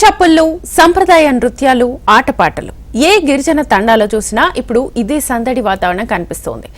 చప్పుళ్ళు సంప్రదాయ నృత్యాలు ఆటపాటలు. ఏ గిరిజన తండాలో చూసినా ఇప్పుడు ఇదే సందడి వాతావరణం కనిపిస్తోంది.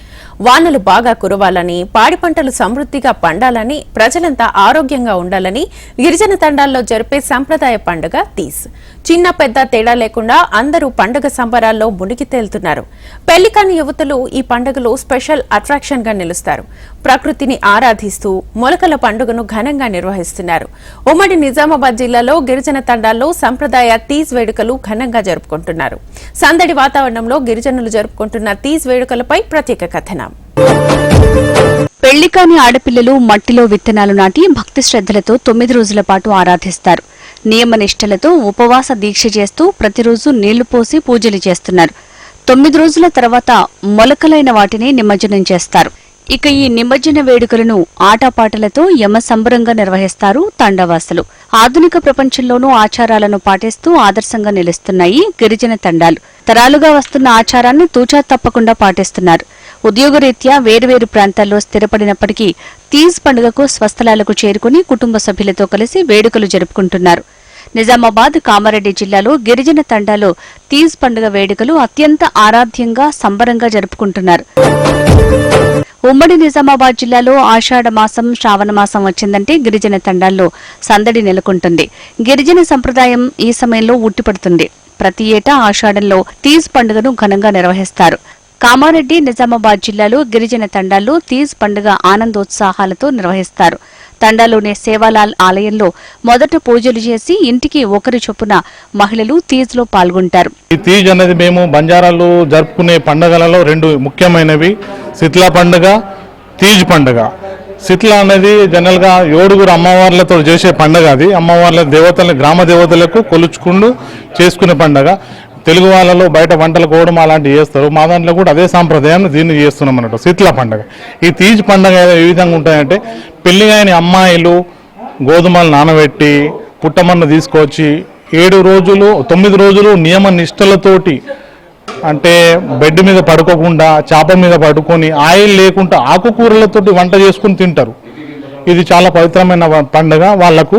వానలు బాగా కురవాలని పాడి పంటలు సమృద్ధిగా పండాలని ప్రజలంతా ఆరోగ్యంగా ఉండాలని గిరిజన తండాల్లో జరిపే సంప్రదాయ పండుగ తీస్. చిన్న పెద్ద తేడా లేకుండా అందరూ పండుగ సంబరాల్లో మునిగి తేలుతున్నారు. పెళ్ళికాని యువతులు ఈ పండుగలో స్పెషల్ అట్రాక్షన్గా నిలుస్తారు. ప్రకృతిని ఆరాధిస్తూ మొలకల పండుగను ఘనంగా నిర్వహిస్తున్నారు. ఉమ్మడి నిజామాబాద్ జిల్లాలో గిరిజన తండాల్లో సంప్రదాయ తీజ్ వేడుకలు ఘనంగా జరుపుకుంటున్నారు. సందడి వాతావరణంలో గిరిజనులు జరుపుకుంటున్న తీజ్ వేడుకలపై ప్రత్యేక కథనం. పెళ్ళికాని ఆడపిల్లలు మట్టిలో విత్తనాలు నాటి భక్తి శ్రద్ధలతో తొమ్మిది రోజుల పాటు ఆరాధిస్తారు. నియమ నిష్టలతో ఉపవాస దీక్ష చేస్తూ ప్రతిరోజు నీళ్ళు పోసి పూజలు చేస్తున్నారు. తొమ్మిది రోజుల తర్వాత మొలకలైన వాటిని నిమజ్జనం చేస్తారు. ఇక ఈ నిమజ్జన వేడుకలను ఆటపాటలతో యమ సంబరంగా నిర్వహిస్తారు తండవాసులు. ఆధునిక ప్రపంచంలోనూ ఆచారాలను పాటిస్తూ ఆదర్శంగా నిలుస్తున్నాయి గిరిజన తండాలు. తరాలుగా వస్తున్న ఆచారాన్ని తూచా తప్పకుండా పాటిస్తున్నారు. ఉద్యోగరీత్యా వేరువేరు ప్రాంతాల్లో స్థిరపడినప్పటికీ తీజ్ పండుగకు స్వస్థలాలకు చేరుకుని కుటుంబ సభ్యులతో కలిసి వేడుకలు జరుపుకుంటున్నారు. నిజామాబాద్ కామారెడ్డి జిల్లాలో గిరిజన తండాలో తీజ్ పండుగ వేడుకలు అత్యంత ఆరాధ్యంగా సంబరంగా జరుపుకుంటున్నారు. ఉమ్మడి నిజామాబాద్ జిల్లాలో ఆషాఢ మాసం శ్రావణ మాసం వచ్చిందంటే గిరిజన తండాల్లో సందడి నెలకొంటుంది. గిరిజన సంప్రదాయం ఈ సమయంలో ఉట్టిపడుతుంది. ప్రతి ఏటా ఆషాఢంలో తీజ్ పండుగను ఘనంగా నిర్వహిస్తారు. కామారెడ్డి నిజామాబాద్ జిల్లాలో గిరిజన తండాల్లో తీజ్ పండుగ ఆనందోత్సాహాలతో నిర్వహిస్తారు. తండాలోని సేవాలాల్ ఆలయంలో మొదట పూజలు చేసి ఇంటికి ఒకరి చొప్పున మహిళలు తీజ్లో పాల్గొంటారు. ఈ తీజ్ అనేది మేము బంజారాలు జరుపుకునే పండుగలలో రెండు ముఖ్యమైనవి. శిత్లా పండుగ తీజ్ పండుగ. శిత్ల అనేది జనరల్గా ఏడుగురు అమ్మవార్లతో చేసే పండుగ అది. అమ్మవార్ల దేవతల గ్రామ దేవతలకు కొలుచుకుంటూ చేసుకునే పండుగ. తెలుగు వాళ్ళలో బయట వంటలు కోవడం అలాంటివి చేస్తారు. మా దాంట్లో కూడా అదే సాంప్రదాయాన్ని దీన్ని చేస్తున్నాం అన్నట్టు. శీతల పండుగ. ఈ తీజ్ పండుగ ఏ విధంగా ఉంటాయంటే పెళ్ళి కాని అమ్మాయిలు గోధుమలు నానబెట్టి పుట్టమన్న తీసుకొచ్చి ఏడు రోజులు తొమ్మిది రోజులు నియమ నిష్టలతోటి అంటే బెడ్ మీద పడుకోకుండా చేప మీద పడుకొని ఆయిల్ లేకుండా ఆకుకూరలతోటి వంట చేసుకుని తింటారు. ఇది చాలా పవిత్రమైన పండుగ. వాళ్ళకు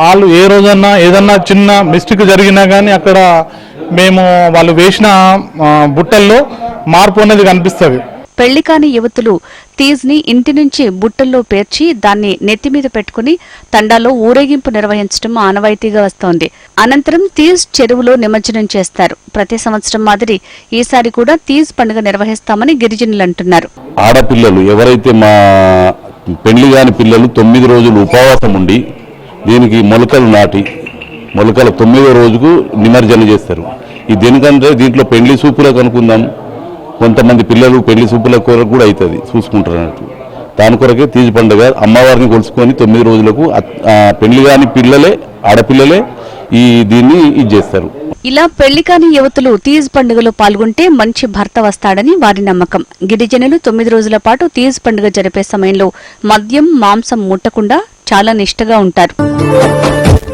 వాళ్ళు ఏ రోజన్నా ఏదన్నా చిన్న మిస్టేక్ జరిగినా కానీ అక్కడ మేము వాళ్ళు వేసిన బుట్టల్లో మార్పు అనేది కనిపిస్తుంది. పెళ్ళికాని యువతులు తీజ్ని ఇంటి నుంచి బుట్టల్లో పేర్చి దాన్ని నెత్తిమీద పెట్టుకుని తండాలో ఊరేగింపు నిర్వహించడం ఆనవాయితీగా వస్తోంది. అనంతరం తీజ్ చెరువులో నిమజ్జనం చేస్తారు. ప్రతి సంవత్సరం మాదిరి ఈసారి కూడా తీజ్ పండుగ నిర్వహిస్తామని గిరిజనులు అంటున్నారు. ఆడపిల్లలు ఎవరైతే మా పెళ్ళి కాని పిల్లలు తొమ్మిది రోజులు ఉపవాసం ఉండి దీనికి మొలకలు నాటి మొలకల తొమ్మిదో రోజుకు నిమజ్జనం చేస్తారు. ఈ దేనికంటే దీంట్లో పెండ్లి సూపులకు అనుకుందాం. కొంతమంది పిల్లలు పెళ్ళి సూపుల కొరకు కూడా అవుతుంది చూసుకుంటారు అన్నట్టు. దాని కొరకే తీజి పండుగ అమ్మవారిని కొలుసుకొని తొమ్మిది రోజులకు పెళ్ళి కాని పిల్లలే ఆడపిల్లలే ఈ దీన్ని ఇది చేస్తారు. ఇలా పెళ్ళికాని యువతులు తీజ్ పండుగలో పాల్గొంటే మంచి భర్త వస్తాడని వారి నమ్మకం. గిరిజనులు తొమ్మిది రోజుల పాటు తీజ్ పండుగ జరిపే సమయంలో మద్యం మాంసం ముట్టకుండా చాలా నిష్టగా ఉంటారు.